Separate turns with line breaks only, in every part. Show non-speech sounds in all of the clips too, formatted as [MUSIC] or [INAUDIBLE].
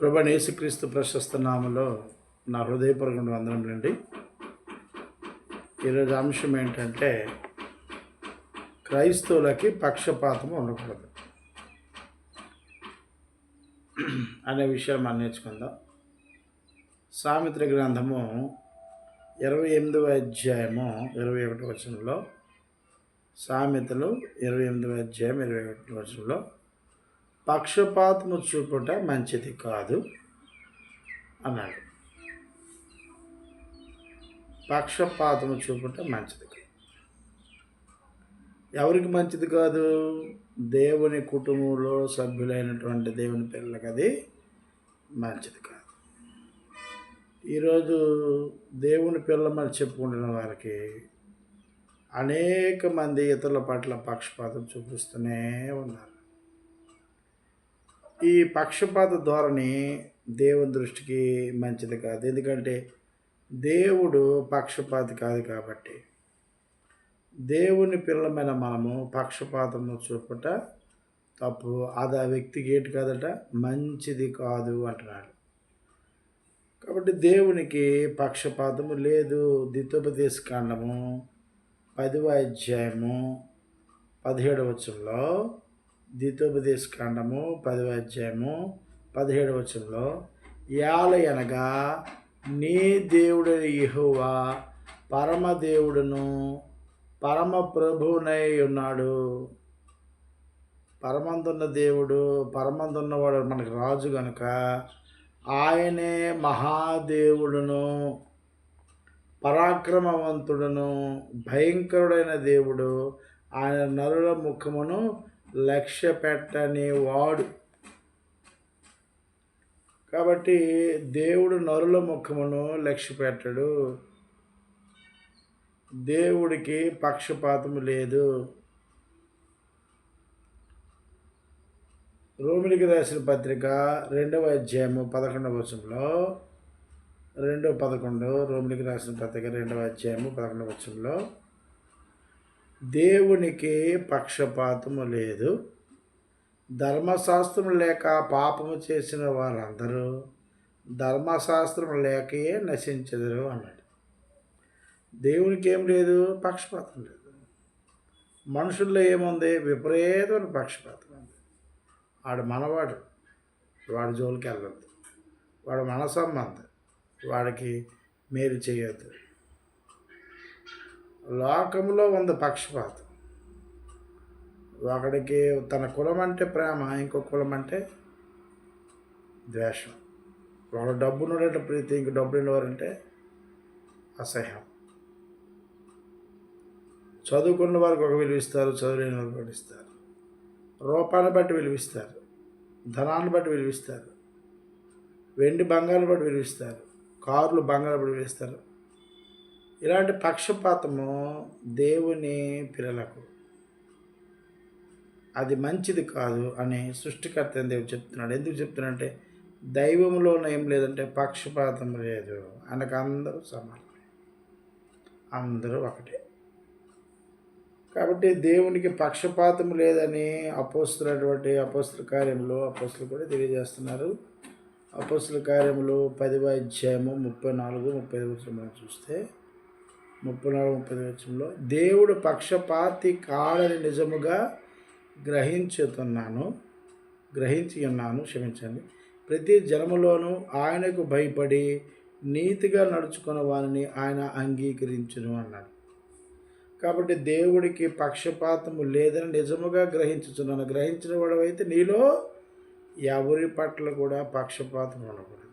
ప్రభు యేసుక్రీస్తు ప్రశస్త నామలో నా హృదయపూర్వక వందనములండి ఈరోజు అంశం ఏంటంటే క్రైస్తవులకి పక్షపాతం ఉండకూడదు అనే విషయం మనం నేర్చుకుందాం. సామిత్ర గ్రంథము ఇరవై ఎనిమిదవ అధ్యాయము ఇరవై ఒకటి వచనంలో సామెతలు ఇరవై ఎనిమిదవ అధ్యాయం ఇరవై ఒకటి వచనంలో పక్షపాతము చూపుట మంచిది కాదు అన్నాడు. పక్షపాతము చూపుట మంచిది కాదు. ఎవరికి మంచిది కాదు? దేవుని కుటుంబంలో సభ్యులైనటువంటి దేవుని పిల్లలకి అది మంచిది కాదు. ఈరోజు దేవుని పిల్లమని చెప్పుకుంటున్న వారికి అనేక మంది ఇతరుల పట్ల పక్షపాతం చూపిస్తూనే ఉన్నారు. ఈ పక్షపాత ధోరణి దేవుని దృష్టికి మంచిది కాదు. ఎందుకంటే దేవుడు పక్షపాతి కాదు కాబట్టి. దేవుని పిల్లమైన మనము పక్షపాతము చూపట తప్పు. అది ఆ వ్యక్తికి ఏంటి కాదట మంచిది కాదు అంటున్నాడు. కాబట్టి దేవునికి పక్షపాతము లేదు. ద్వితోపదేశ కాండము పదివ అధ్యాయము పదిహేడవచంలో ద్వితోపదేశ కాండము పదవ అధ్యాయము పదిహేడవ వచనంలో యాలయనగా నీ దేవుడు యెహోవా పరమదేవుడును పరమ ప్రభువునై ఉన్నాడు. పరమందున్న దేవుడు పరమందున్నవాడు మనకు రాజు గనుక ఆయనే మహాదేవుడును పరాక్రమవంతుడును భయంకరుడైన దేవుడు. ఆయన నరుల ముఖమును లక్ష్య పెట్టని వాడు. కాబట్టి దేవుడు నరుల ముఖమును లక్ష్య పెట్టడు దేవుడికి పక్షపాతము లేదు. రోమిలికి రాసిన పత్రిక రెండవ అధ్యాయము పదకొండవ వచనంలో రెండవ పదకొండు రోమిలికి రాసిన పత్రిక రెండవ అధ్యాయము పదకొండవ వచనంలో దేవునికి పక్షపాతము లేదు. ధర్మశాస్త్రం లేక పాపము చేసిన వారందరూ ధర్మశాస్త్రం లేకయే నశించదురు అన్నాడు. దేవునికి ఏం లేదు? పక్షపాతం లేదు. మనుషుల్లో ఏముంది? విపరీతమైన పక్షపాతం ఉంది. వాడు మనవాడు. వాడి జోలికి వెళ్ళొద్దు వాడు మన సంబంధం వాడికి మేలు చేయొద్దు. లోకంలో ఉంది పక్షపాతం. ఒకడికి తన కులం అంటే ప్రేమ ఇంకో కులం అంటే ద్వేషం. ఒక డబ్బు ఉన్నటువంటి ప్రీతి ఇంక డబ్బు ఉండేవారంటే అసహ్యం. చదువుకున్న వారికి ఒక విలువిస్తారు చదువులేని వారికి ఒకటి ఇస్తారు. రూపాన్ని బట్టి విలువిస్తారు ధనాన్ని బట్టి విలువిస్తారు వెండి బంగారం బట్టి విలువిస్తారు కార్లు బంగారం బట్టి విలువిస్తారు ఇలాంటి పక్షపాతము దేవుని పిల్లలకు. అది మంచిది కాదు అని సృష్టికర్త దేవుడు చెప్తున్నాడు? ఎందుకు చెప్తున్నాడంటే దైవంలోనే ఏం లేదంటే పక్షపాతం లేదు. అనకు అందరూ సమానమే. అందరూ ఒకటే. కాబట్టి దేవునికి పక్షపాతం లేదని అపోస్తున్నటువంటి అపోస్తుల కార్యంలో అపోస్తులు కూడా తెలియజేస్తున్నారు. అపోస్తుల కార్యంలో పదివ అధ్యాయము ముప్పై నాలుగు ముప్పై ఐదు మనం చూస్తే ముప్పై నాలుగు ముప్పై వచ్చంలో దేవుడు పక్షపాతి కాడని నిజముగా గ్రహించుతున్నాను. గ్రహించి ఉన్నాను క్షమించండి. ప్రతి జనములోనూ ఆయనకు భయపడి నీతిగా నడుచుకున్న వారిని ఆయన అంగీకరించును అన్నాడు. కాబట్టి దేవుడికి పక్షపాతము లేదని నిజముగా గ్రహించుతున్నాను గ్రహించిన వాడవైతే నీలో ఎవరి పట్ల కూడా పక్షపాతం ఉండకూడదు.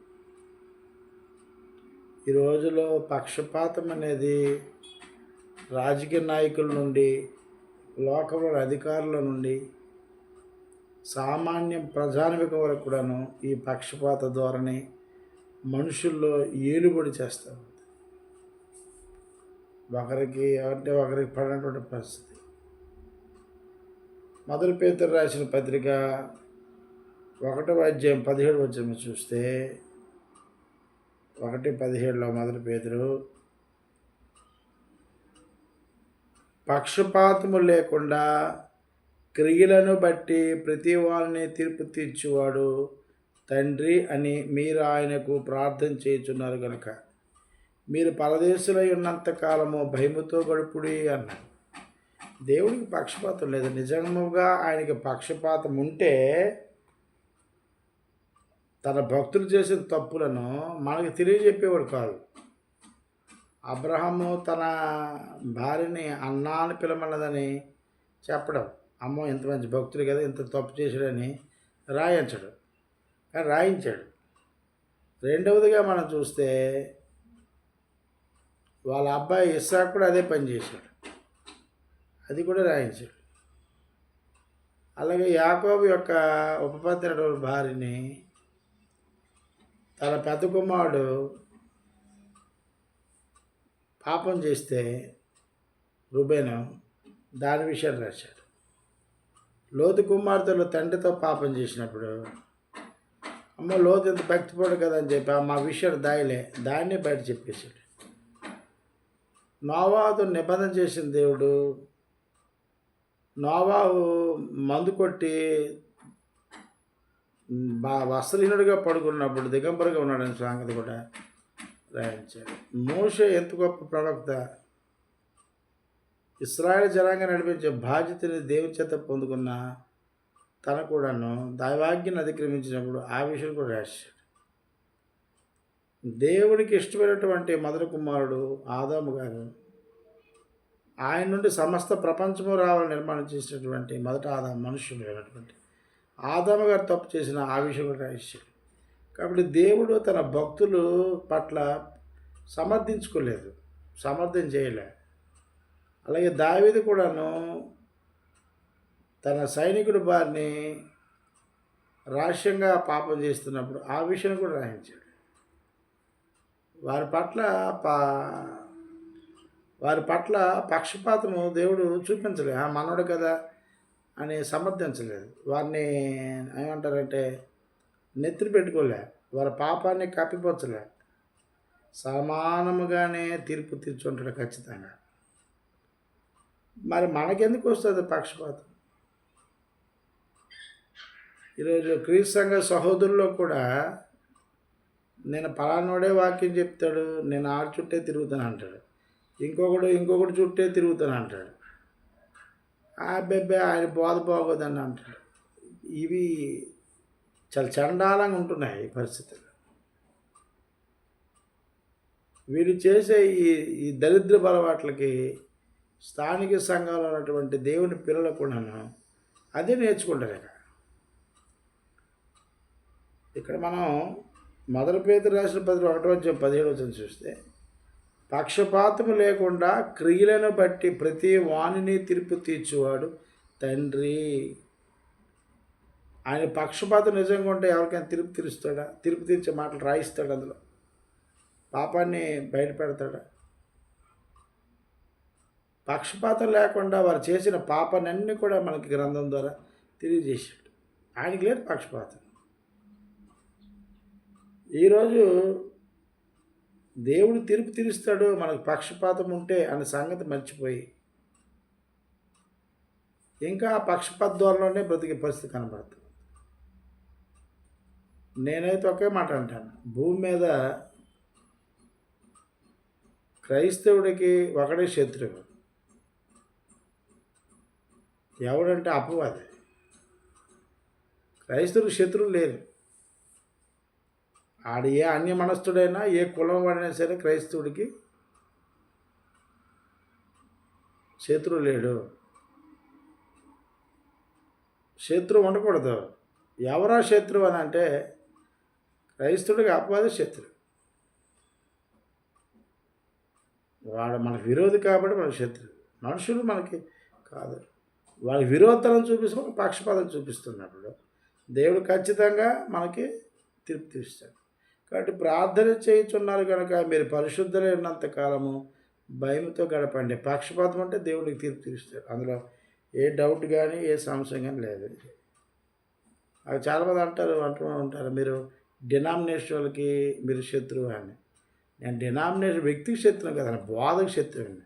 ఈ రోజులో పక్షపాతం అనేది రాజకీయ నాయకుల నుండి లోకంలో అధికారుల నుండి సామాన్య ప్రజానికం వరకు కూడాను ఈ పక్షపాత ధోరణి మనుషుల్లో ఏలుబడి చేస్తారు ఒకరికి అంటే ఒకరికి పడినటువంటి పరిస్థితి. మొదటి పేతురు రాసిన పత్రిక ఒకటో అధ్యాయం పదిహేడు వచ్చాము చూస్తే ఒకటి పదిహేడులో మొదటి పేదరు పక్షపాతము లేకుండా క్రియలను బట్టి ప్రతి వారిని తీర్పు తీర్చువాడు తండ్రి అని మీరు ఆయనకు ప్రార్థన చేయుచున్నారు కనుక మీరు పరదేశులై ఉన్నంత కాలము భయముతో గడుపుడి అన్నాడు దేవుడికి పక్షపాతం లేదు. నిజముగా ఆయనకి పక్షపాతం ఉంటే తన భక్తులు చేసిన తప్పులను మనకి తెలియజెప్పేవాడు కాదు. అబ్రహము తన భార్యని అన్నా అని పిలమన్నదని చెప్పడం అమ్మో ఇంత మంచి భక్తుడు కదా ఇంత తప్పు చేశాడని రాయించడు. కానీ రాయించాడు. రెండవదిగా మనం చూస్తే వాళ్ళ అబ్బాయి ఇస్సాక్ కూడా అదే పని చేశాడు. అది కూడా రాయించాడు. అలాగే యాకోబు యొక్క ఉపపత్రుడు భార్యని తన పెద్ద కుమారుడు పాపం చేస్తే రుబేను దాని విషయం రాశాడు. లోతు కుమార్తెలు తండ్రితో పాపం చేసినప్పుడు అమ్మ లోతు ఇంత భక్తిపడు కదా అని చెప్పి ఆ మా విషయం దాయలే దాన్ని బయట చెప్పేశాడు. నోవాహుతో నిబంధన చేసిన దేవుడు నోవాహు మందు కొట్టి వస్త్రహీనుడిగా పడుకున్నప్పుడు దిగంబరుగా ఉన్నాడని సాంగతి కూడా రాయించాడు. మోష ఎంత గొప్ప ప్రవక్త. ఇస్రాయల్ జనాంగా నడిపించే బాధ్యతని దేవుని చేత పొందుకున్న తన కూడాను దైవాగ్యం అతిక్రమించినప్పుడు ఆ విషయం కూడా రాశాడు. దేవుడికి ఇష్టమైనటువంటి మధుర కుమారుడు ఆదాము గారు ఆయన నుండి సమస్త ప్రపంచము రావాలని నిర్మాణం చేసినటువంటి మొదట ఆదాం మనుషులు అయినటువంటి ఆదాము గారు తప్పు చేసిన ఆ విషయం కూడా రాశాడు కాబట్టి దేవుడు తన భక్తులు పట్ల సమర్థించుకోలేదు. సమర్థం చేయలే. అలాగే దావీదు కూడాను తన సైనికుడి బారిని రహస్యంగా పాపం చేస్తున్నప్పుడు ఆ విషయం కూడా రాయించాడు. వారి పట్ల పా వారి పట్ల పక్షపాతము దేవుడు చూపించలేదు ఆ మనోడు కదా అని సమర్థించలేదు. వారిని ఏమంటారంటే నెత్తి పెట్టుకోలే. వారి పాపాన్ని కప్పిపోచ్చలే సమానముగానే తీర్పు తీర్చుంటాడు ఖచ్చితంగా. మరి మనకెందుకు వస్తుంది పక్షపాతం? ఈరోజు క్రీస్తు సంఘ సహోదరుల్లో కూడా నేను పలానోడే వాక్యం చెప్తాడు నేను ఆడ చుట్టే తిరుగుతాను అంటాడు. ఇంకొకడు ఇంకొకటి చుట్టే తిరుగుతాను అంటాడు. ఆ ఆయన బోధ బాగోదని అంటాడు. ఇవి చాలా చండాలంగా ఉంటున్నాయి ఈ పరిస్థితులు. వీరు చేసే ఈ ఈ దరిద్ర అలవాట్లకి స్థానిక సంఘంలో ఉన్నటువంటి దేవుని పిల్లలు కూడాను అదే నేర్చుకుంటారు ఇక ఇక్కడ మనం మొదటి పేద రాసిన పది ఒకటో వచ్చే పదిహేడు వచ్చిన చూస్తే పక్షపాతము లేకుండా క్రియలను బట్టి ప్రతి వాణిని తీర్పు తీర్చువాడు తండ్రి. ఆయన పక్షపాతం నిజంగా ఉంటే ఎవరికైనా తీర్పు తీరుస్తాడా? తీర్పు తీర్చే మాటలు రాయిస్తాడు అందులో. పాపాన్ని బయటపెడతాడా. పక్షపాతం లేకుండా వారు చేసిన పాపాన్ని కూడా మనకి గ్రంథం ద్వారా తెలియజేశాడు. ఆయనకి లేదు పక్షపాతం. ఈరోజు దేవుడు తీర్పు తీరుస్తాడు మనకు పక్షపాతం ఉంటే అనే సంగతి మర్చిపోయి. ఇంకా ఆ పక్షపాత ధోరణిలోనే బ్రతికే పరిస్థితి కనబడుతుంది. నేనైతే ఒకే మాట అంటాను. భూమి మీద క్రైస్తవుడికి ఒకడే శత్రువు. ఎవడంటే అపవాది. క్రైస్తవుడికి శత్రువులు లేరు ఆడు ఏ అన్య మనస్థుడైనా ఏ కులం వాడైనా సరే క్రైస్తవుడికి శత్రువు లేడు. శత్రువు ఉండకూడదు. ఎవరా శత్రువు అని అంటే క్రైస్తవుడికి అపవాది శత్రు. వాడు మనకు విరోధి కాబట్టి మనకు శత్రు. మనుషులు మనకి కాదు. వాళ్ళ విరోధతలను చూపిస్తున్న పక్షపాతం చూపిస్తున్నప్పుడు దేవుడు ఖచ్చితంగా మనకి తీర్పు తీస్తాడు కాబట్టి ప్రార్థన చేయుచున్నారు కనుక మీరు పరిశుద్ధులైనంత కాలము భయంతో గడపండి. పక్షపాతం అంటే దేవుడికి తీర్పు తీరుస్తారు. అందులో ఏ డౌట్ కానీ ఏ సంశయం కానీ లేదు. అవి చాలామంది అంటారు అంటూ ఉంటారు మీరు డినామినేషన్ వాళ్ళకి మీరు శత్రువు అని. నేను డినామినేషన్ వ్యక్తికి శత్రువు కదా బోధకు శత్రువుని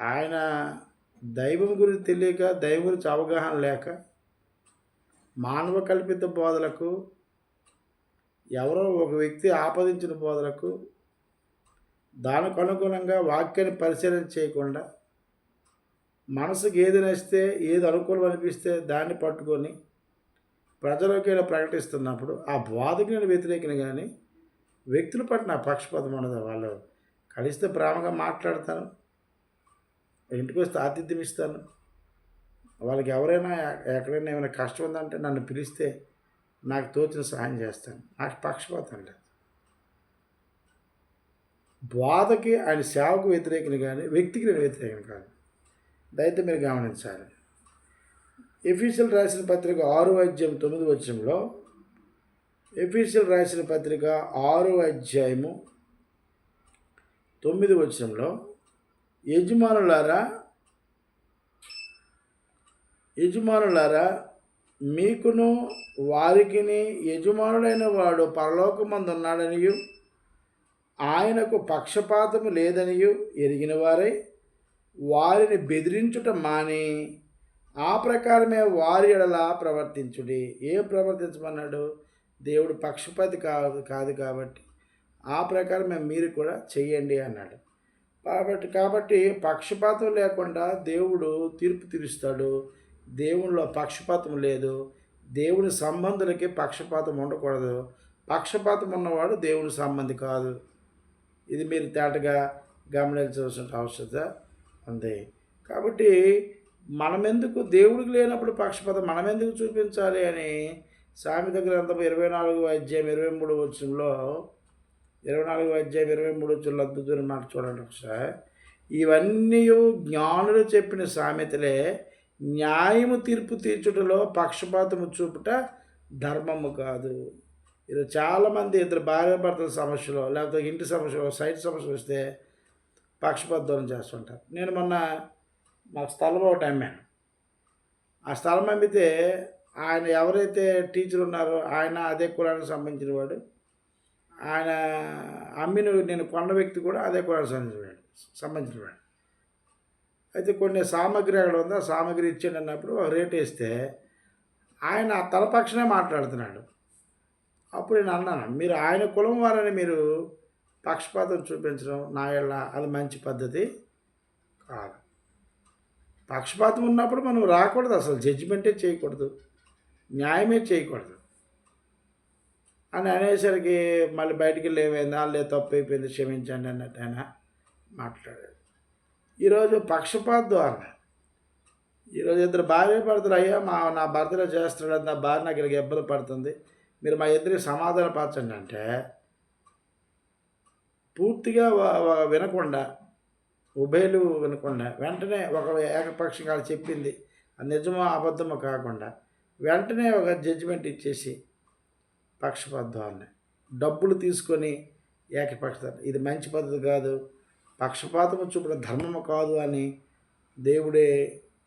ఆయన దైవం గురించి తెలియక దైవం గురించి అవగాహన లేక మానవ కల్పిత బోధలకు ఎవరో ఒక వ్యక్తి ఆపాదించిన బోధలకు దానికి అనుగుణంగా వాక్యాన్ని పరిశీలన చేయకుండా మనసుకు ఏది నచ్చితే ఏది అనుకూలం అనిపిస్తే దాన్ని పట్టుకొని ప్రజలకి ఇలా ప్రకటిస్తున్నప్పుడు ఆ బోధకి నేను వ్యతిరేకిన కానీ వ్యక్తుల పట్ల నా పక్షపాతం ఉండదు. వాళ్ళు కలిస్తే ప్రేమగా మాట్లాడతాను ఇంటికి వస్తే ఆతిథ్యం ఇస్తాను వాళ్ళకి ఎవరైనా ఎక్కడైనా ఏమైనా కష్టం ఉందంటే నన్ను పిలిస్తే నాకు తోచిన సహాయం చేస్తాను. నాకు పక్షపాతం లేదు. బోధకి ఆయన సేవకు వ్యతిరేకం కానీ వ్యక్తికి నేను వ్యతిరేకం కాదు. దయతో మీరు గమనించాలి. ఎఫీషియల్ రాసిన పత్రిక ఆరు అధ్యాయం తొమ్మిది వచ్చంలో ఎఫీషియల్ రాసిన పత్రిక ఆరు అధ్యాయము తొమ్మిది వచ్చంలో యజమానులారా యజమానులారా మీకును వారికిని యజమానుడైన వాడు పరలోకమందున్నాడనియు ఆయనకు పక్షపాతము లేదనియు ఎరిగిన వారై వారిని బెదిరించుట మాని ఆ ప్రకారమే వారి ఎడలా ప్రవర్తించుడి. ఏం ప్రవర్తించమన్నాడు? దేవుడు పక్షపాతి కాదు కాదు కాబట్టి ఆ ప్రకారమే మీరు కూడా చెయ్యండి అన్నాడు. కాబట్టి కాబట్టి పక్షపాతం లేకుండా దేవుడు తీర్పు తీరుస్తాడు. దేవునిలో పక్షపాతం లేదు. దేవుని సంబంధులకి పక్షపాతం ఉండకూడదు. పక్షపాతం ఉన్నవాడు దేవుని సంబంధి కాదు. ఇది మీరు తేటగా గమనించవలసిన అవసరత ఉంది. కాబట్టి మనమెందుకు దేవుడికి లేనప్పుడు పక్షపాతం మనమెందుకు చూపించాలి అని సామెత గ్రంథం ఇరవై నాలుగు అధ్యాయం ఇరవై మూడు వచ్చంలో ఇరవై నాలుగు అధ్యాయం ఇరవై మూడు వచ్చంలో అద్భుతమైన మాట చూడండి ఒకసారి. ఇవన్నీ జ్ఞానులు చెప్పిన సామెతలే న్యాయము తీర్పు తీర్చుటలో పక్షపాతము చూపుట ధర్మము కాదు. ఇది చాలామంది ఇద్దరు భార్యాభర్తల సమస్యలో లేకపోతే ఇంటి సమస్యలో సైట్ సమస్య వస్తే పక్షపాత దూరం చేస్తుంటారు. నేను మొన్న మాకు స్థలం ఒకటి అమ్మాను. ఆ స్థలం అమ్మితే ఆయన ఎవరైతే టీచర్ ఉన్నారో ఆయన అదే కులానికి సంబంధించిన వాడు ఆయన అమ్మిన నేను కొన్న వ్యక్తి కూడా అదే కులానికి సంబంధించిన వాడు సంబంధించిన వాడు. అయితే కొన్ని సామాగ్రి అక్కడ ఉంది? ఆ సామాగ్రి ఇచ్చాడు అన్నప్పుడు రేట్ వేస్తే ఆయన ఆ తలపక్షనే మాట్లాడుతున్నాడు. అప్పుడు నేను అన్నాను మీరు ఆయన కులం వారని మీరు పక్షపాతం చూపించడం నా ఇళ్ళ అది మంచి పద్ధతి కాదు. పక్షపాతం ఉన్నప్పుడు మనం రాకూడదు అసలు జడ్జిమెంటే చేయకూడదు న్యాయమే చేయకూడదు. అని అనేసరికి మళ్ళీ బయటికి వెళ్ళి ఏమైంది? వాళ్ళే తప్పు అయిపోయింది క్షమించండి అన్నట్టు ఆయన మాట్లాడాడు. ఈరోజు పక్షపాత ద్వారా ఈరోజు ఇద్దరు భార్య భర్తలు అయ్యా మా నా భర్తలో చేస్తున్నాడు నా భార్య నాకు ఇలాగ ఇబ్బంది పడుతుంది. మీరు మా ఇద్దరికి సమాధాన పరచండి అంటే పూర్తిగా వినకుండా ఉభయలు వినకుండా వెంటనే ఒక ఏకపక్షంగా చెప్పింది. నిజమో అబద్ధమో కాకుండా వెంటనే ఒక జడ్జిమెంట్ ఇచ్చేసి పక్షపాత ధోరణి డబ్బులు తీసుకొని ఏకపక్ష ఇది మంచి పద్ధతి కాదు. పక్షపాతము చూపడం ధర్మము కాదు అని దేవుడే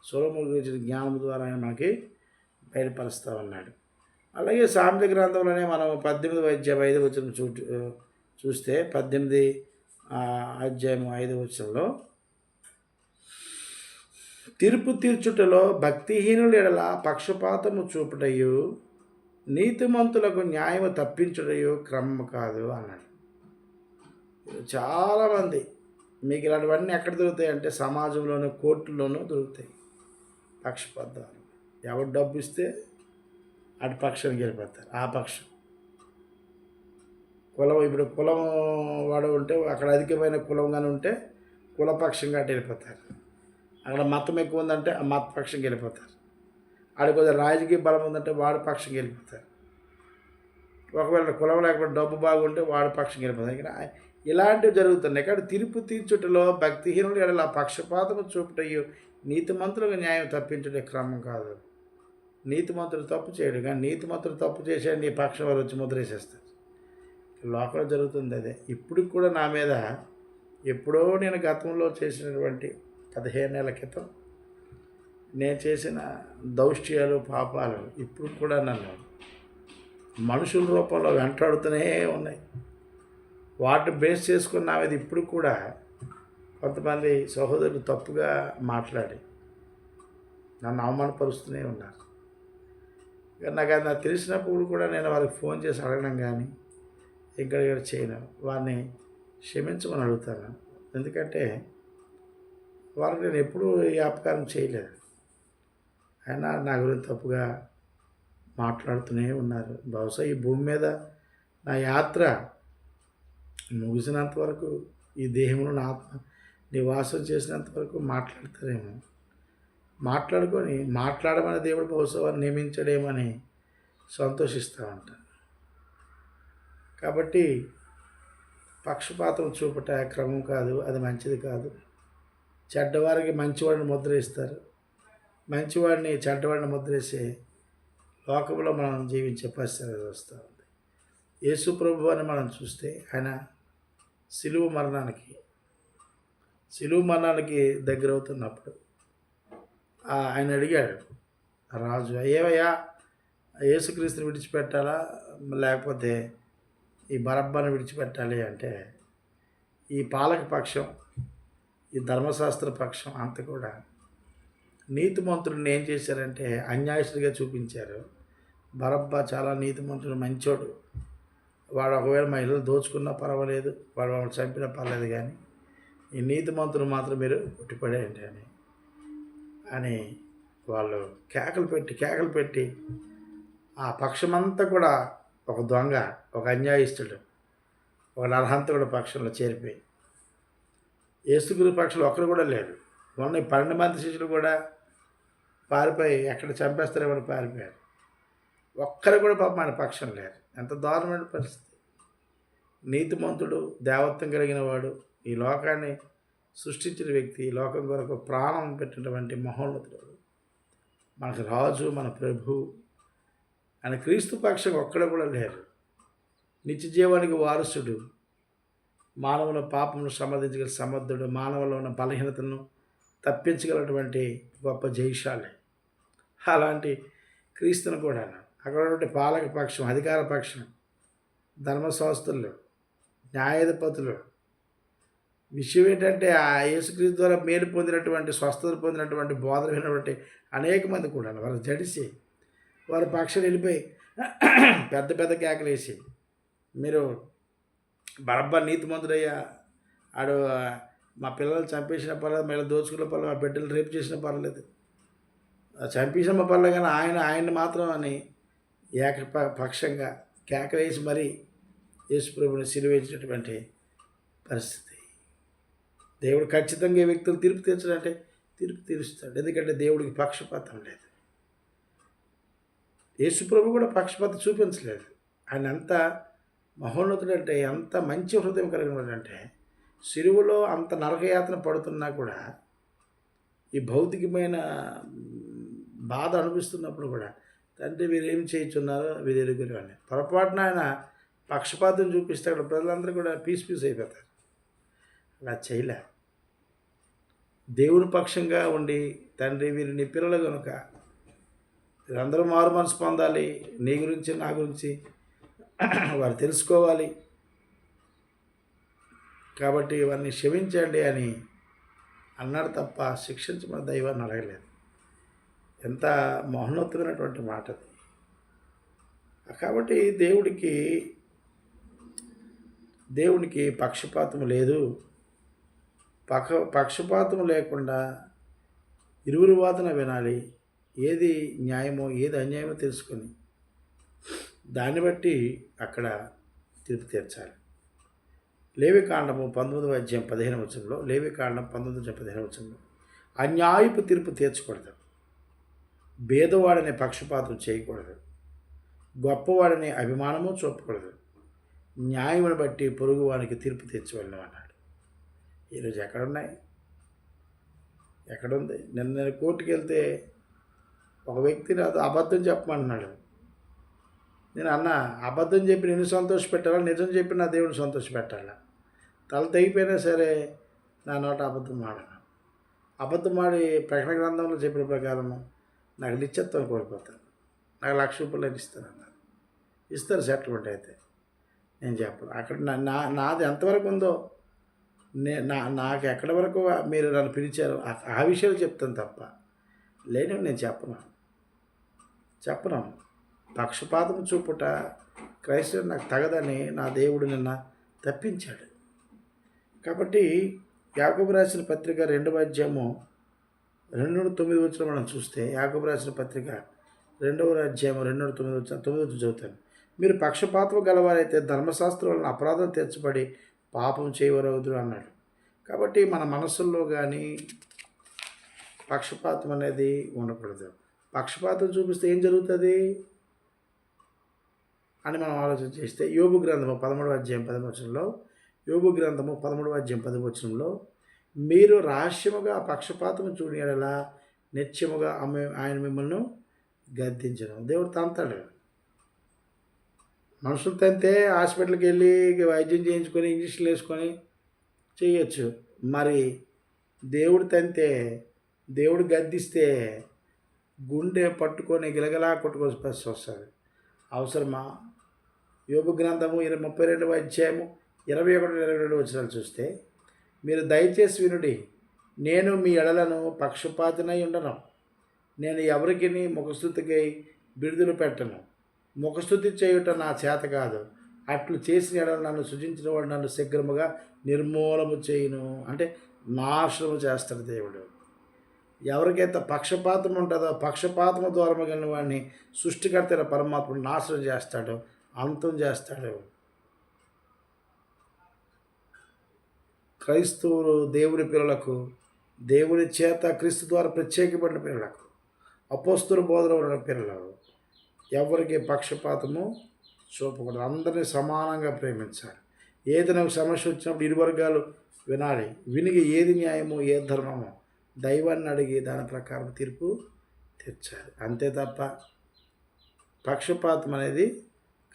సొలములు గురించిన జ్ఞానం ద్వారా ఆయన మనకి బయలుపరుస్తూ ఉన్నాడు. అలాగే సామెత గ్రంథంలోనే మనం పద్దెనిమిది అధ్యాయం ఐదు వచ్చిన చూ చూస్తే పద్దెనిమిది అధ్యాయం ఐదు వచ్చంలో తీర్పు తీర్చుటలో భక్తిహీనుల ఎడల పక్షపాతము చూపుటయు నీతిమంతులకు న్యాయము తప్పించుటయు క్రమము కాదు అన్నాడు. చాలామంది మీకు ఇలాంటివన్నీ ఎక్కడ దొరుకుతాయి అంటే సమాజంలోనూ కోర్టుల్లోనూ దొరుకుతాయి. పక్షపాతాలు. ఎవరు డబ్బు ఇస్తే అటు పక్షానికి వెళ్ళిపోతారు. ఆ పక్షం. కులం ఇప్పుడు కులం వాడు ఉంటే అక్కడ అధికమైన కులం కానీ ఉంటే కులపక్షంగా అటు వెళ్ళిపోతారు. అక్కడ మతం ఎక్కువ ఉందంటే ఆ మత పక్షంకి వెళ్ళిపోతారు. ఆడ కొద్దిగా రాజకీయ బలం ఉందంటే వాడి పక్షంకి వెళ్ళిపోతారు. ఒకవేళ కులం లేకపోతే డబ్బు బాగుంటే వాడి పక్షంకి వెళ్ళిపోతారు. ఇలాంటివి జరుగుతున్నాయి. ఇక్కడ తీర్పు తీర్చుటలో భక్తిహీనులు ఎడల పక్షపాతము చూపుటయ్యు నీతిమంతులకు న్యాయం తప్పించుటే క్రమం కాదు. నీతిమంతుడు తప్పు చేయడు కానీ నీతిమంతుడు తప్పు చేసే నీ పక్షం వారు వచ్చి ముద్ర వేసేస్తారు లోపల జరుగుతుంది అదే. ఇప్పుడు కూడా నా మీద ఎప్పుడో నేను గతంలో చేసినటువంటి పదిహేను నెలల క్రితం నేను చేసిన దౌష్ట్యాలు పాపాలు ఇప్పుడు కూడా నన్ను మనుషుల రూపంలో వెంటాడుతూనే ఉన్నాయి. వాటిని బేస్ చేసుకున్న నా ఇప్పుడు కూడా కొంతమంది సహోదరులు తప్పుగా మాట్లాడి నన్ను అవమానపరుస్తూనే ఉన్నారు. నాకు అది నాకు తెలిసినప్పుడు కూడా నేను వారికి ఫోన్ చేసి అడగడం కానీ ఇక్కడ ఇక్కడ చేయను. వారిని క్షమించమని అడుగుతాను. ఎందుకంటే వారికి నేను ఎప్పుడూ ఈ అపకారం చేయలేదు. అయినా నా గురించి తప్పుగా మాట్లాడుతూనే ఉన్నారు. బహుశా ఈ భూమి మీద నా యాత్ర ముగిసినంత వరకు ఈ దేహంలో నా ఆత్మ నివాసం చేసినంత వరకు మాట్లాడతారేమో. మాట్లాడుకొని మాట్లాడమని దేవుడు బహుశా వారిని నియమించడేమని సంతోషిస్తూ ఉంటాను కాబట్టి పక్షపాతం చూపట క్రమం కాదు అది మంచిది కాదు. చెడ్డవారికి మంచివాడిని ముద్ర ఇస్తారు మంచివాడిని చెడ్డవాడిని ముద్రేసే లోకంలో మనం జీవించే పరిస్థితి వస్తూ ఉంది. యేసు ప్రభు అని మనం చూస్తే ఆయన సిలువ మరణానికి సిలువ మరణానికి దగ్గర అవుతున్నప్పుడు ఆయన అడిగాడు రాజు ఏవయ్యా యేసుక్రీస్తుని విడిచిపెట్టాలా? లేకపోతే ఈ బరబ్బాను విడిచిపెట్టాలి అంటే ఈ పాలక పక్షం ఈ ధర్మశాస్త్ర పక్షం అంత కూడా నీతిమంతుడిని ఏం చేశారంటే అన్యాయస్తుడిగా చూపించారు. బరబ్బా చాలా నీతిమంతుడు మంచోడు. వాడు ఒకవేళ మహిళలు దోచుకున్నా పర్వాలేదు వాడు మమ్మల్ని చంపినా పర్లేదు కానీ ఈ నీతిమంతుడు మాత్రం మీరు కొట్టిపడేయండి అని అని వాళ్ళు కేకలు పెట్టి కేకలు పెట్టి ఆ పక్షమంతా కూడా ఒక దొంగ ఒక అన్యాయిస్తుడు ఒక నరహంతకుడు పక్షంలో చేరిపోయి ఏసుగురు పక్షులు ఒక్కరు కూడా లేరు మొన్న ఈ పన్నెండు మంది శిష్యులు కూడా పారిపోయి ఎక్కడ చంపేస్తారేమని పారిపోయారు. ఒక్కరు కూడా పాపం ఆయన పక్షం లేరు ఎంత దారుణమైన పరిస్థితి. నీతిమంతుడు దేవత్వం కలిగిన వాడు ఈ లోకాన్ని సృష్టించిన వ్యక్తి ఈ లోకం కొరకు ప్రాణం పెట్టినటువంటి మహోన్నతుడు మనకు రాజు మన ప్రభు ఆయన క్రీస్తు పక్షం ఒక్కడ కూడా లేరు. నిత్య జీవానికి వారసుడు మానవుల పాపమును సమర్థించగల సమర్థుడు మానవులో ఉన్న బలహీనతను తప్పించగలటువంటి గొప్ప జయశాలి. అలాంటి క్రీస్తును కూడా అక్కడ ఉన్నటువంటి పాలక పక్షం అధికార పక్షం ధర్మశాస్త్రులు న్యాయాధిపతులు. విషయం ఏంటంటే ఆ యేసుక్రీస్తు ద్వారా మేలు పొందినటువంటి స్వస్థత పొందినటువంటి బోధన వినటువంటి అనేక మంది కూడా వారు జడిసి వారి పక్షం వెళ్ళిపోయి [CLEARS THROAT] పెద్ద పెద్ద కేకలేసి మీరు బరబ్బా నీతిమంతుడయ్యా ఆడు మా పిల్లలు చంపేసిన పర్లేదు మళ్ళీ దోచుకున్న పర్లేదు మా బిడ్డలు రేపు చేసిన పర్లేదు. చంపేసిన పర్లేదు కానీ ఆయన ఆయన్ని మాత్రం అని ఏకపక్షంగా పక్షంగా కేకలేసి మరీ యేసుప్రభుని సిలువేసినటువంటి పరిస్థితి. దేవుడు ఖచ్చితంగా ఈ వ్యక్తులు తీర్పు తీర్చడంటే తీర్పు తీరుస్తాడు. ఎందుకంటే దేవుడికి పక్షపాతం లేదు. యేసుప్రభు కూడా పక్షపాతం చూపించలేదు. ఆయన ఎంత మహోన్నతుడు అంటే ఎంత మంచి హృదయం కలిగిన అంటే సిరువులో అంత నరకయాతన పడుతున్నా కూడా ఈ భౌతికమైన బాధ అనిపిస్తున్నప్పుడు కూడా తండ్రి వీరు ఏం చేయించున్నారో వీరు ఎరుగురు అని పొరపాటున ఆయన పక్షపాతం చూపిస్తే అక్కడ ప్రజలందరూ కూడా పీస్ పీస్ అయిపోతారు. అలా చేయలే. దేవుని పక్షంగా ఉండి తండ్రి వీరిని నీ పిల్లలు కనుక వీరందరూ మారు మనసు పొందాలి నీ గురించి నా గురించి వారు తెలుసుకోవాలి. కాబట్టి వారిని క్షమించండి అని అన్నాడు తప్ప శిక్షించమని దైవాన్ని అడగలేదు. ఎంత మహోన్నతమైనటువంటి మాట. అది కాబట్టి దేవుడికి దేవునికి పక్షపాతం లేదు. పక్ష పక్షపాతం లేకుండా ఇరువురు వాదన వినాలి. ఏది న్యాయమో ఏది అన్యాయమో తెలుసుకొని దాన్ని బట్టి అక్కడ తీర్పు తీర్చాలి. లేవి కాండము పంతొమ్మిదవ అధ్యాయం పదిహేను వచ్చంలో లేవి కాండం పంతొమ్మిది అధ్యాయం పదిహేను వచ్చంలో అన్యాయపు తీర్పు తీర్చకూడదు. భేదవాడనే పక్షపాతం చేయకూడదు. గొప్పవాడనే అభిమానము చూపకూడదు. న్యాయమును బట్టి పొరుగువానికి తీర్పు తీర్చవలను అన్నాడు ఈరోజు ఎక్కడున్నాయి? ఎక్కడుంది? నిన్న నేను కోర్టుకి వెళ్తే ఒక వ్యక్తి నాతో అబద్ధం చెప్పమంటున్నాడు. నేను అన్న అబద్ధం చెప్పి నిన్ను సంతోషపెట్టాలా? నిజం చెప్పి నా దేవుని సంతోషపెట్టాలా? తల తెగిపోయినా సరే నా నోట అబద్ధం ఆడను అబద్ధం ఆడి ప్రకటన గ్రంథంలో చెప్పిన ప్రకారము నాకు నిత్యత్వం కోల్పోతాను నాకు లక్ష రూపాయలు ఇస్తాను అన్నారు. ఇస్తారు సెటిల్మెంట్ అయితే. నేను చెప్పను. అక్కడ నా నా- నాది ఎంతవరకు ఉందో నే నా నాకు ఎక్కడి వరకు మీరు నన్ను పిలిచారు ఆ- ఆ విషయాలు చెప్తాను తప్ప లేనివి నేను చెప్పను. చెప్పను. పక్షపాతం చూపుట క్రైస్తవుడు నాకు తగదని నా దేవుడు నిన్న తప్పించాడు. కాబట్టి యాకబు రాసిన పత్రిక రెండవ అధ్యాయము రెండు నుండి తొమ్మిది వచ్చిన మనం చూస్తే యాకబు రాసిన పత్రిక రెండవ అధ్యాయం రెండు నుండి తొమ్మిది వచ్చిన తొమ్మిది వచ్చి చదువుతాను. మీరు పక్షపాతం గలవారైతే ధర్మశాస్త్రం వలన అపరాధం తెచ్చబడి పాపం చేయవరవుదురు అన్నాడు. కాబట్టి మన మనసుల్లో కానీ పక్షపాతం అనేది ఉండకూడదు. పక్షపాతం చూపిస్తే ఏం జరుగుతుంది? అని మనం ఆలోచన చేస్తే యోగు గ్రంథము పదమూడవ అధ్యాయం పదవచనంలో యోగు గ్రంథము పదమూడవ అధ్యాయం పదవచనంలో మీరు రహస్యముగా పక్షపాతము చూడేలా నిత్యముగా ఆమె ఆయన మిమ్మల్ని గద్దించడం దేవుడు తంతాడు. మనుషులు తంతే హాస్పిటల్కి వెళ్ళి వైద్యం చేయించుకొని ఇంజక్షన్లు వేసుకొని చేయొచ్చు. మరి దేవుడు తంతే దేవుడు గద్దిస్తే గుండె పట్టుకొని గిలగలా కొట్టుకొని పరిస్థితి వస్తుంది అవసరమా? యోగ గ్రంథము ఇరవై ముప్పై రెండు అధ్యాయము ఇరవై ఒకటి ఇరవై రెండు వచ్చినాలు చూస్తే మీరు దయచేసి వినుడి నేను మీ ఎడలను పక్షపాతినై ఉండను. నేను ఎవరికి ముఖస్థుతికి బిడుదలు పెట్టను. ముఖస్థుతి చేయుట నా చేత కాదు. అట్లు చేసిన ఎడలు నన్ను సృజించిన వాడు నన్ను శీఘ్రముగా నిర్మూలము చేయను. అంటే నాశనము చేస్తాడు దేవుడు. ఎవరికైతే పక్షపాతం ఉంటుందో పక్షపాతము దూరం కలిగిన వాడిని సృష్టికర్త అయిన పరమాత్ముడు నాశనం చేస్తాడు అంతం చేస్తాడు. క్రైస్తవులు దేవుని పిల్లలకు దేవుని చేత క్రీస్తు ద్వారా ప్రత్యేకపడిన పిల్లలకు అపోస్తుల బోధన ఉన్న పిల్లలు ఎవరికి పక్షపాతము చూపకూడదు. అందరినీ సమానంగా ప్రేమించాలి. ఏదైనా సమస్య వచ్చినప్పుడు ఇరు వర్గాలు వినాలి. వినిగి ఏది న్యాయమో ఏ ధర్మమో? దైవాన్ని అడిగి దాని ప్రకారం తీర్పు తెచ్చాలి. అంతే తప్ప పక్షపాతం అనేది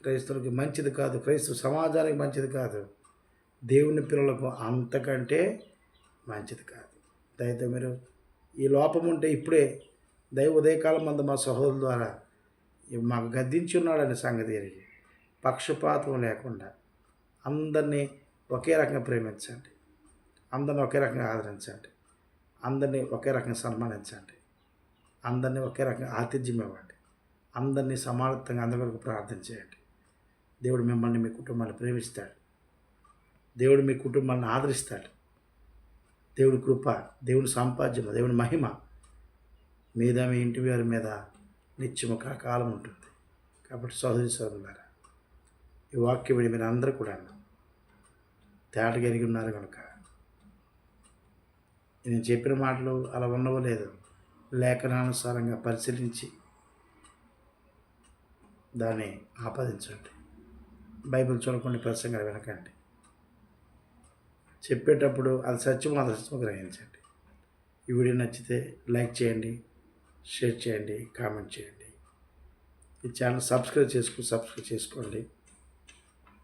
క్రైస్తవులకి మంచిది కాదు. క్రైస్తవ సమాజానికి మంచిది కాదు. దేవుని పిల్లలకు అంతకంటే మంచిది కాదు. దయతో మీరు ఈ లోపం ఉంటే ఇప్పుడే దైవ ఉదయకాలం మందు మా సహోదరుల ద్వారా మాకు గద్దించి ఉన్నాడని సంగతి ఎరిగి పక్షపాతం లేకుండా అందరినీ ఒకే రకంగా ప్రేమించండి. అందరిని ఒకే రకంగా ఆదరించండి. అందరినీ ఒకే రకంగా సన్మానించండి. అందరినీ ఒకే రకంగా ఆతిథ్యం ఇవ్వండి అందరినీ సమానత్వంగా అందరి వరకు ప్రార్థన చేయండి. దేవుడు మిమ్మల్ని మీ కుటుంబాన్ని ప్రేమిస్తాడు. దేవుడు మీ కుటుంబాన్ని ఆదరిస్తాడు. దేవుడి కృప దేవుని సాంపాద్యం దేవుని మహిమ మీద మీ ఇంటి వారి మీద నిత్యము కాలం ఉంటుంది. కాబట్టి సహోదరి సోదరులారా ఈ వాక్యం విని మీరు అందరూ కూడా తేటగా కలిగి ఉన్నారు కనుక నేను చెప్పిన మాటలు అలా ఉండవో లేదో లేఖనానుసారంగా పరిశీలించి దాన్ని ఆపాదించండి. బైబిల్ చూడకుండా ప్రసంగాలు వెనకండి. చెప్పేటప్పుడు అది సత్యం అది సత్యం గ్రహించండి. ఈ వీడియో నచ్చితే లైక్ చేయండి షేర్ చేయండి కామెంట్ చేయండి. ఈ ఛానల్ సబ్స్క్రైబ్ చేసుకో సబ్స్క్రైబ్ చేసుకోండి.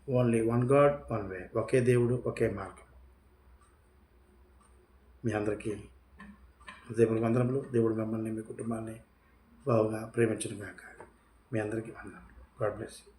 Only one God one way ఒకే దేవుడు ఒకే మార్గం. మీ అందరికీ దేవుడి వందనములు. దేవుడు మిమ్మల్ని మీ కుటుంబాన్ని బాగుగా ప్రేమించడం కాక మీ అందరికీ వందనములు. God bless you